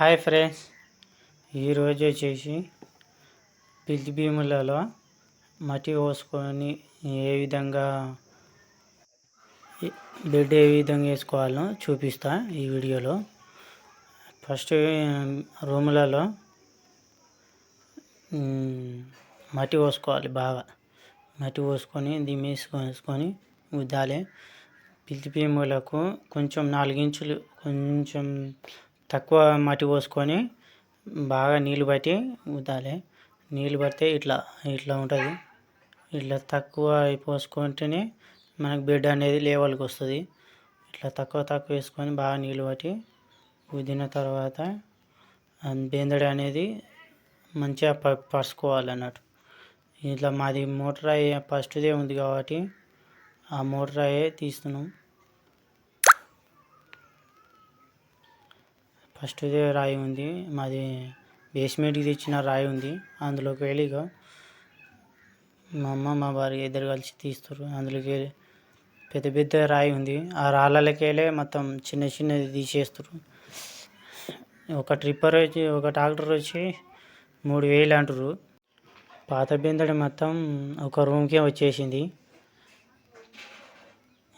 Hi friends. ఈరోజు వచ్చేసి పిల్లి భీములలో మట్టి పోసుకొని ఏ విధంగా బెడ్ ఏ విధంగా వేసుకోవాలో చూపిస్తా ఈ వీడియోలో. ఫస్ట్ రూములలో మట్టి పోసుకోవాలి బాగా. మట్టి పోసుకొని దిమ్మి వేసుకొని ఉద్దాలి పిల్లి భీములకు కొంచెం నాలుగించులు కొంచెం తక్కువ మట్టి పోసుకొని బాగా నీళ్ళు పట్టి ఊదాలి. నీళ్ళు పడితే ఇట్లా ఇట్లా ఉంటుంది. ఇట్లా తక్కువ పోసుకుంటేనే మనకు బెడ్ అనేది లేవల్కి వస్తుంది. ఇట్లా తక్కువ తక్కువ వేసుకొని బాగా నీళ్ళు పట్టి ఊదిన తర్వాత బెందడి అనేది మంచిగా ప పరుచుకోవాలి అన్నట్టు ఇట్లా మాది మోటార్ అయ్యే ఫస్ట్దే ఉంది కాబట్టి ఆ మోటార్ అయ్యే తీస్తున్నాం. ఫస్ట్ రాయి ఉంది. మాది బేస్మెంట్కి తెచ్చిన రాయి ఉంది. అందులోకి వెళ్ళి ఇక మా అమ్మ మా భార్య ఇద్దరు కలిసి తీస్తారు అందులోకి వెళ్ళి పెద్ద పెద్ద రాయి ఉంది. ఆ రాళ్ళకి వెళ్ళి మొత్తం చిన్న చిన్నది తీసేస్తారు ఒక ట్రిప్పర్ వచ్చి ఒక ట్రాక్టర్ వచ్చి మూడు వేలు అంటారు పాత బిందడి మొత్తం ఒక రూమ్కే వచ్చేసింది.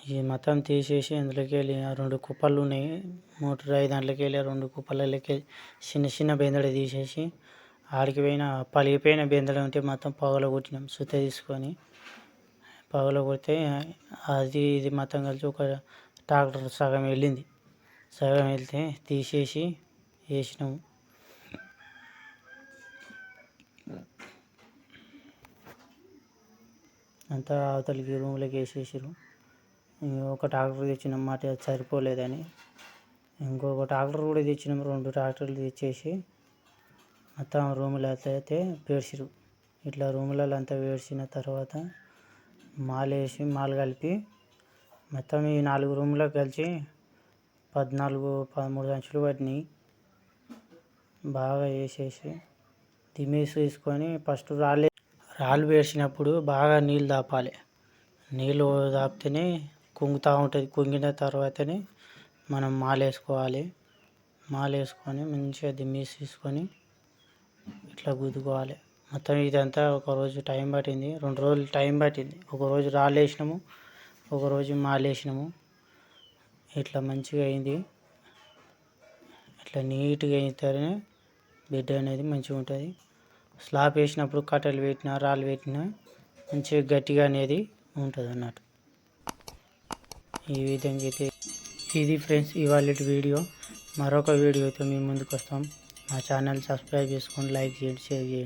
ఈ మొత్తం తీసేసి అందులోకి వెళ్ళి రెండు కుప్పలు ఉన్నాయి. మోటార్ ఐదు దాంట్లోకి వెళ్ళి రెండు కుప్పలకి చిన్న చిన్న బెందడి తీసేసి ఆడికి పోయిన పలిగిపోయిన బెందడి ఉంటే మొత్తం పగల కొట్టినాం సుత తీసుకొని. పగల కొడితే అది ఇది మొత్తం కలిసి ఒక ట్రాక్టర్ సగం వెళ్ళింది. సగం వెళ్తే తీసేసి వేసినాము అంతా అవతలికి రూమ్లోకి వేసేసారు ఒక ట్రాక్టర్ తెచ్చినాం మాట సరిపోలేదని. ఇంకొక ట్రాక్టర్ కూడా తెచ్చినాం రెండు ట్రాక్టర్లు తెచ్చేసి మొత్తం రూములు అయితే పేర్చిరు ఇట్లా రూములలో అంతా వేడ్చిన తర్వాత మాలేసి వేసి కలిపి మొత్తం ఈ నాలుగు రూములో కలిసి పద్నాలుగు పదమూడు అంచులు పట్టినాయి. బాగా వేసేసి దిమేసి వేసుకొని ఫస్ట్ రాళ్ళు రాళ్ళు వేసినప్పుడు బాగా నీళ్ళు దాపాలి నీళ్ళు దాపితేనే కుంగుతూ ఉంటుంది. కుంగిన తర్వాతనే మనం మాలేసుకోవాలి. మాలేసుకొని మంచిగా దిమ్మేసి తీసుకొని ఇట్లా గుద్దుకోవాలి. మొత్తం ఇదంతా ఒక రోజు టైం పట్టింది. రెండు రోజులు టైం పట్టింది. ఒకరోజు రాళ్ళు వేసినాము ఒకరోజు మాలేసినాము. ఇట్లా మంచిగా అయింది. ఇట్లా నీట్గా అయితేనే బిడ్డ అనేది మంచిగా ఉంటుంది. స్లాబ్ వేసినప్పుడు కట్టెలు పెట్టినా రాళ్ళు పెట్టినా మంచిగా గట్టిగా అనేది ఉంటుంది అన్నట్టు ఈ విధంగా అయితే ఇది ఫ్రెండ్స్ ఇవాళ వీడియో. మరొక వీడియోతో మేము ముందుకు వస్తాం. మా ఛానల్ సబ్స్క్రైబ్ చేసుకొని లైక్ చేయండి షేర్ చేయండి.